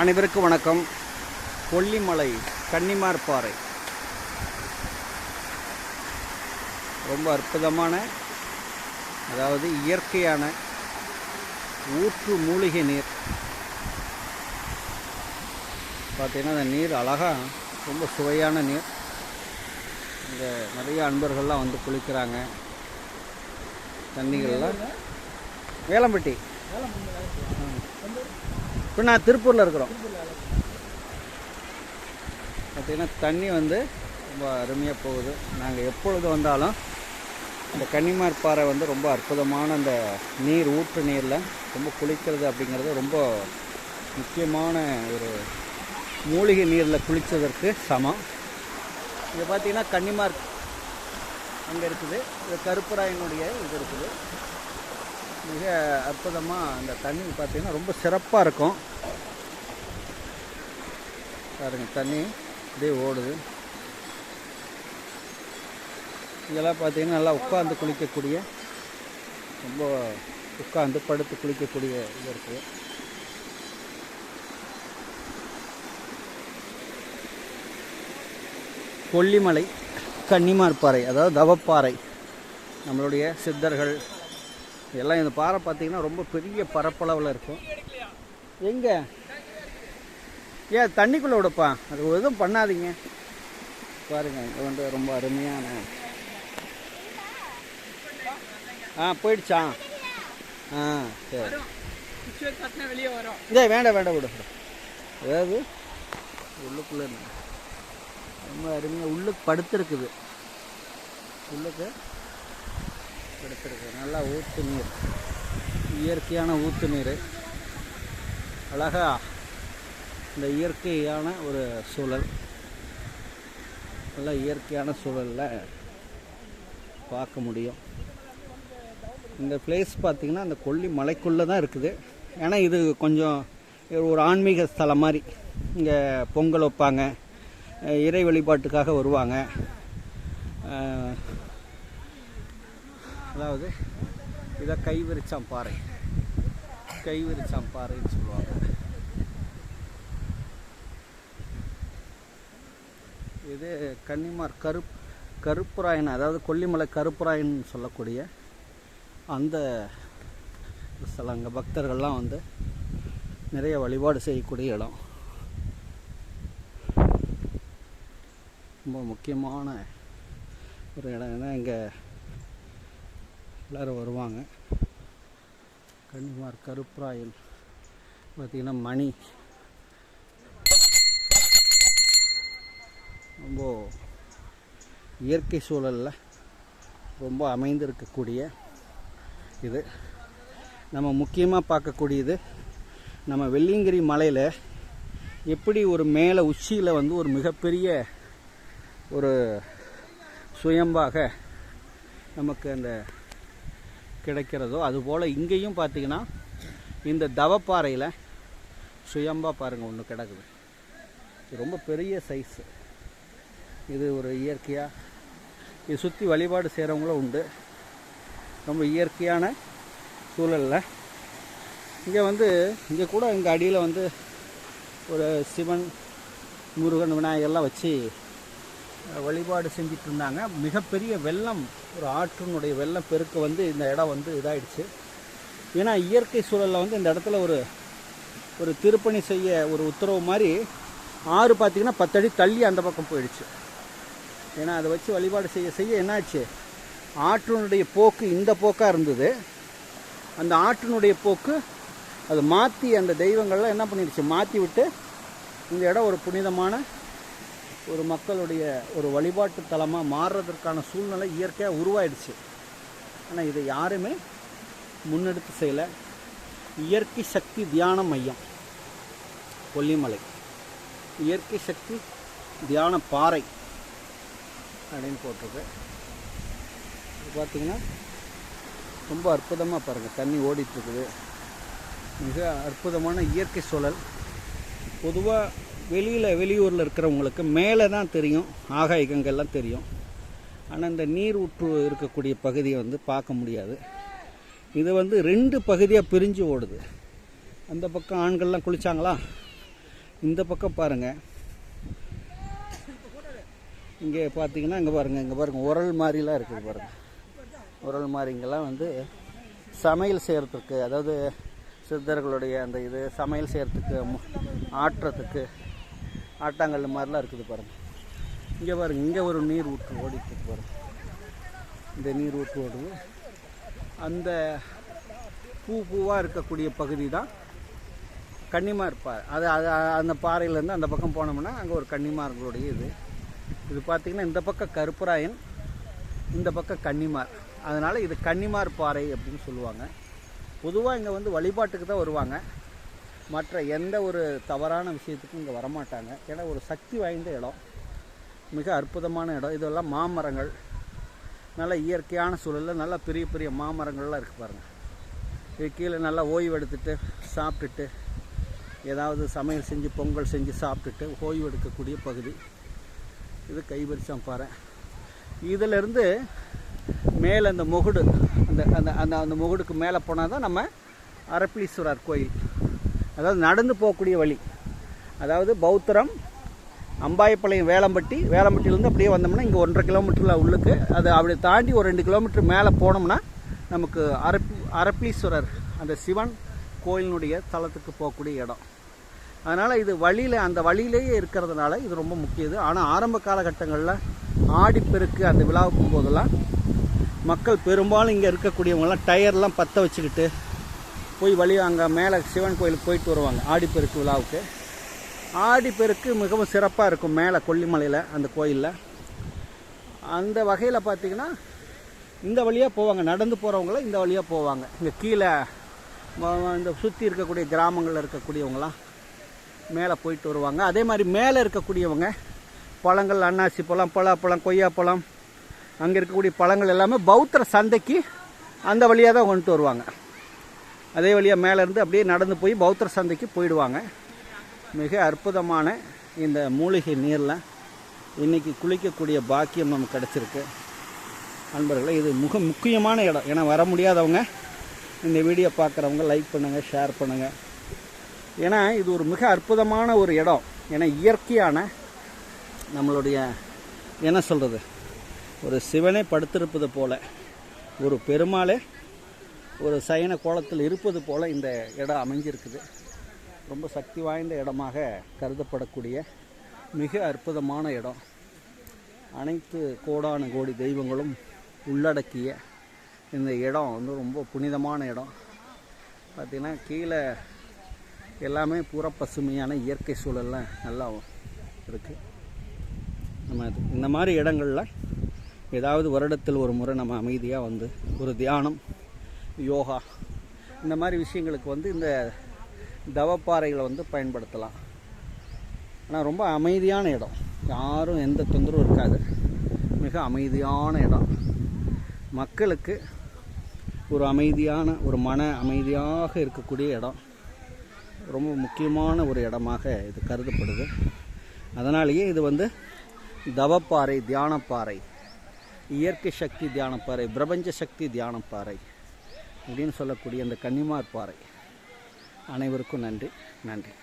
அனைவருக்கும் வணக்கம். கொல்லிமலை கன்னிமார் பாறை. ரொம்ப அற்புதமான அதாவது இயற்கையான ஊற்று மூலிகை நீர். பார்த்தீங்கன்னா அந்த நீர் அழகாக ரொம்ப சுவையான நீர். இங்கே நிறைய அன்பர்கள்லாம் வந்து குளிக்கிறாங்க. தண்ணிகள்லாம். வேலம்பட்டி. இப்போ நான் திருப்பூரில் இருக்கிறோம். பார்த்திங்கன்னா தண்ணி வந்து ரொம்ப அருமையாக போகுது. நாங்கள் எப்பொழுது வந்தாலும் இந்த கன்னிமார் பாறை வந்து ரொம்ப அற்புதமான அந்த நீர் ஊற்று நீரில் ரொம்ப குளிக்கிறது அப்படிங்கிறது ரொம்ப முக்கியமான ஒரு மூலிகை நீரில் குளித்ததற்கு சமம். இது பார்த்திங்கன்னா கன்னிமார் அங்கே இருக்குது. இது கருப்பராயனுடைய இது இருக்குது. மிக அற்புதமாக அந்த தண்ணி பார்த்தீங்கன்னா ரொம்ப சிறப்பாக இருக்கும். பாருங்கள் தண்ணி அப்படியே ஓடுது. இதெல்லாம் பார்த்தீங்கன்னா நல்லா உட்காந்து குளிக்கக்கூடிய ரொம்ப உட்காந்து படுத்து குளிக்கக்கூடிய இது இருக்குது கொல்லிமலை கன்னிமார் பாறை அதாவது தவப்பாறை. நம்மளுடைய சித்தர்கள் எல்லாம் இந்த பாறை பார்த்தீங்கன்னா ரொம்ப பெரிய பரப்பளவில் இருக்கும். எங்கே? ஏன் தண்ணிக்குள்ளே விடப்பா. அது எதுவும் பண்ணாதீங்க. பாருங்க இது வந்து ரொம்ப அருமையான ஆ போயிடுச்சா? ஆ சரி. வெளியே வரும். இதே வேண்டாம் வேண்டாம் விடு. அதாவது உள்ளுக்குள்ளே. ரொம்ப அருமையாக உள்ளுக்கு படுத்துருக்குது. உள்ளுக்கு படுத்துருக்கு நல்லா ஊற்று நீர். இயற்கையான ஊற்று நீர். அழகாக இந்த இயற்கையான ஒரு சூழல். நல்லா இயற்கையான சூழலில் பார்க்க முடியும். இந்த பிளேஸ் பார்த்திங்கன்னா அந்த கொல்லி மலைக்குள்ளே தான் இருக்குது. ஏன்னா இது கொஞ்சம் ஒரு ஆன்மீக ஸ்தலம் மாதிரி. இங்கே பொங்கல் வைப்பாங்க. இறை வழிபாட்டுக்காக வருவாங்க. அதாவது இதை கைவிரிச்சாம் பாறை. கைவிரிச்சாம் பாறைன்னு சொல்லுவாங்க. இது கன்னிமார் கருப் கருப்புராயன் அதாவது கொல்லிமலை கருப்புராயன் சொல்லக்கூடிய அந்த ஸ்தலம் அங்கே பக்தர்கள்லாம் வந்து நிறைய வழிபாடு செய்யக்கூடிய இடம். ரொம்ப முக்கியமான ஒரு இடம். ஏன்னா இங்கே எல்லோரும் வருவாங்க. கன்னிமார் கருப்பராயல் பார்த்திங்கன்னா மணி. ரொம்ப இயற்கை சூழலில் ரொம்ப அமைந்திருக்கக்கூடிய இது. நம்ம முக்கியமாக பார்க்கக்கூடியது நம்ம வெள்ளியங்கிரி மலையில் எப்படி ஒரு மேலே உச்சியில் வந்து ஒரு மிகப்பெரிய ஒரு சுயம்பாக நமக்கு அந்த கிடைக்கிறதோ அதுபோல் இங்கேயும் பார்த்தீங்கன்னா இந்த தவப்பாறையில் சுயம்பா பாருங்கள் ஒன்று கிடக்குது. ரொம்ப பெரிய சைஸு இது ஒரு இயற்கையாக இது சுற்றி வழிபாடு செய்கிறவங்களும் உண்டு. ரொம்ப இயற்கையான சூழலில். இங்கே வந்து இங்கே கூட இங்கே அடியில் வந்து ஒரு சிவன் முருகன் விநாயகர்லாம் வச்சு வழிபாடு செஞ்சிட்டு இருந்தாங்க. மிகப்பெரிய வெள்ளம் ஒரு ஆற்றினுடைய வெள்ளம் பெருக்கு வந்து இந்த இடம் வந்து இதாயிடுச்சு. ஏன்னா இயற்கை சூழலில் வந்து இந்த இடத்துல ஒரு ஒரு திருப்பணி செய்ய ஒரு உத்தரவு மாதிரி ஆறு பார்த்திங்கன்னா பத்தடி தள்ளி அந்த பக்கம் போயிடுச்சு. ஏன்னா அதை வச்சு வழிபாடு செய்ய செய்ய என்னாச்சு? ஆற்றினுடைய போக்கு இந்த போக்காக இருந்தது. அந்த ஆற்றினுடைய போக்கு அது மாற்றி அந்த தெய்வங்கள்லாம் என்ன பண்ணிடுச்சு? மாற்றி விட்டு இந்த இடம் ஒரு புனிதமான ஒரு மக்களுடைய ஒரு வழிபாட்டு தலமாக மாறுறதற்கான சூழ்நிலை இயற்கையாக உருவாயிடுச்சு. ஆனால் இதை யாருமே முன்னெடுத்து செய்யலை. இயற்கை சக்தி தியான மையம் கொல்லிமலை. இயற்கை சக்தி தியான பாறை அப்படின்னு போட்டிருக்கு. இது பார்த்தீங்கன்னா ரொம்ப அற்புதமாக பாருங்கள் தண்ணி ஓடிட்டுருக்குது மிக அற்புதமான இயற்கை சூழல். பொதுவாக வெளியில் வெளியூரில் இருக்கிறவங்களுக்கு மேலே தான் தெரியும். ஆகாயகங்கள்லாம் தெரியும். ஆனால் இந்த நீர் ஊற்று இருக்கக்கூடிய பகுதியை வந்து பார்க்க முடியாது. இது வந்து ரெண்டு பகுதியாக பிரிஞ்சு ஓடுது. அந்த பக்கம் ஆண்கள்லாம் குளித்தாங்களா இந்த பக்கம் பாருங்கள் இங்கே பார்த்தீங்கன்னா இங்கே பாருங்கள் இங்கே பாருங்கள் உரல் மாதிரிலாம் இருக்குது பாருங்கள் உரல் மாதிரி இங்கெல்லாம் வந்து சமையல் செய்கிறதுக்கு அதாவது சித்தர்களுடைய அந்த இது சமையல் செய்கிறதுக்கு ஆட்டுறதுக்கு ஆட்டாங்கல் மாதிரிலாம் இருக்குது பாருங்கள் இங்கே பாருங்கள் இங்கே ஒரு நீர் ஊற்று ஓடிட்டு பாருங்கள் இந்த நீர் ஊற்று ஓடுது. அந்த பூ பூவாக இருக்கக்கூடிய பகுதி தான் கன்னிமார் பாறை அது அது அந்த பாறையிலேருந்து அந்த பக்கம் போனோம்னா அங்கே ஒரு கன்னிமார்களுடைய இது. இது பார்த்திங்கன்னா இந்த பக்கம் கருப்பராயன் இந்த பக்கம் கன்னிமார். அதனால் இது கன்னிமார் பாறை அப்படின்னு சொல்லுவாங்க. பொதுவாக இங்கே வந்து வழிபாட்டுக்கு தான் வருவாங்க. மற்ற எந்த ஒரு தவறான விஷயத்துக்கும் இங்கே வரமாட்டாங்க. ஏன்னா ஒரு சக்தி வாய்ந்த இடம். மிக அற்புதமான இடம். இதெல்லாம் மாமரங்கள். நல்ல இயற்கையான சூழலில் நல்லா பெரிய பெரிய மாமரங்கள்லாம் இருக்குது பாருங்கள் இது கீழே நல்லா ஓய்வு எடுத்துட்டு சாப்பிட்டுட்டு ஏதாவது சமையல் செஞ்சு பொங்கல் செஞ்சு சாப்பிட்டுட்டு ஓய்வு எடுக்கக்கூடிய பகுதி. இது கைவரிசம் பாறை. இதிலிருந்து மேலே அந்த முகுடு அந்த அந்த அந்த அந்த முகுடுக்கு மேலே போனால் தான் நம்ம அரப்பளீஸ்வரர் கோயில். அதாவது நடந்து போகக்கூடிய வழி. அதாவது பௌத்தரம் அம்பாயப்பாளையம் வேளம்பட்டி. வேளம்பட்டியிலேருந்து அப்படியே வந்தோம்னா இங்கே ஒன்றரை கிலோமீட்டரில் உள்ளுக்கு. அது அப்படி தாண்டி ஒரு ரெண்டு கிலோமீட்டர் மேலே போனோம்னா நமக்கு அரப் அரப்பீஸ்வரர் அந்த சிவன் கோயிலினுடைய தலத்துக்கு போகக்கூடிய இடம். அதனால் இது வழியில் அந்த வழியிலேயே இருக்கிறதுனால இது ரொம்ப முக்கியது. ஆனால் ஆரம்ப காலகட்டங்களில் ஆடிப்பெருக்கு அந்த விழாவுக்கும் போதெல்லாம் மக்கள் பெரும்பாலும் இங்கே இருக்கக்கூடியவங்கலாம் டயர்லாம் பற்ற வச்சுக்கிட்டு போய் வழி அங்கே மேலே சிவன் கோயிலுக்கு போயிட்டு வருவாங்க ஆடிப்பெருக்கு விழாவுக்கு. ஆடிப்பெருக்கு மிகவும் சிறப்பாக இருக்கும் மேலே கொல்லிமலையில் அந்த கோயிலில். அந்த வகையில் பார்த்தீங்கன்னா இந்த வழியாக போவாங்க நடந்து போகிறவங்களாம் இந்த வழியாக போவாங்க. இங்கே கீழே இந்த சுற்றி இருக்கக்கூடிய கிராமங்களில் இருக்கக்கூடியவங்களாம் மேலே போயிட்டு வருவாங்க. அதே மாதிரி மேலே இருக்கக்கூடியவங்க பழங்கள் அன்னாசி பழம் பலாப்பழம் கொய்யாப்பழம் அங்கே இருக்கக்கூடிய பழங்கள் எல்லாமே பௌத்தர சந்தைக்கு அந்த வழியாக தான் கொண்டு வருவாங்க. அதே வழியாக மேலேருந்து அப்படியே நடந்து போய் பௌத்தர் சந்தைக்கு போயிடுவாங்க. மிக அற்புதமான இந்த மூலிகை நீரில் இன்றைக்கி குளிக்கக்கூடிய பாக்கியம் நமக்கு கிடச்சிருக்கு. நண்பர்களே இது மிக முக்கியமான இடம். ஏன்னா வர முடியாதவங்க இந்த வீடியோ பார்க்குறவங்க லைக் பண்ணுங்கள் ஷேர் பண்ணுங்கள் ஏன்னா இது ஒரு மிக அற்புதமான ஒரு இடம். ஏன்னா இயற்கையான நம்மளுடைய என்ன சொல்கிறது ஒரு சிவனை படுத்திருப்பது போல் ஒரு பெருமாளே ஒரு சயன கோலத்தில் இருப்பது போல் இந்த இடம் அமைஞ்சிருக்குது. ரொம்ப சக்தி வாய்ந்த இடமாக கருதப்படக்கூடிய மிக அற்புதமான இடம். அனைத்து கோடான கோடி தெய்வங்களும் உள்ளடக்கிய இந்த இடம் வந்து ரொம்ப புனிதமான இடம். பார்த்திங்கன்னா கீழே எல்லாமே பூரா பசுமையான இயற்கை சூழல்லாம் நல்லா இருக்குது நம்ம இந்த மாதிரி இடங்களில் ஏதாவது வருடத்தில் ஒரு முறை நம்ம அமைதியாக வந்து ஒரு தியானம் யோகா இந்த மாதிரி விஷயங்களுக்கு வந்து இந்த தவப்பாறைகளை வந்து பயன்படுத்தலாம். ஆனால் ரொம்ப அமைதியான இடம். யாரும் எந்த தொந்தரவும் இருக்காது. மிக அமைதியான இடம். மக்களுக்கு ஒரு அமைதியான ஒரு மன அமைதியாக இருக்கக்கூடிய இடம். ரொம்ப முக்கியமான ஒரு இடமாக இது கருதப்படுது. அதனாலேயே இது வந்து தவப்பாறை தியானப்பாறை இயற்கை சக்தி தியானப்பாறை பிரபஞ்ச சக்தி தியானப்பாறை. அப்படின்னு சொல்லக்கூடிய அந்த கன்னிமார் பாறை. அனைவருக்கும் நன்றி. நன்றி.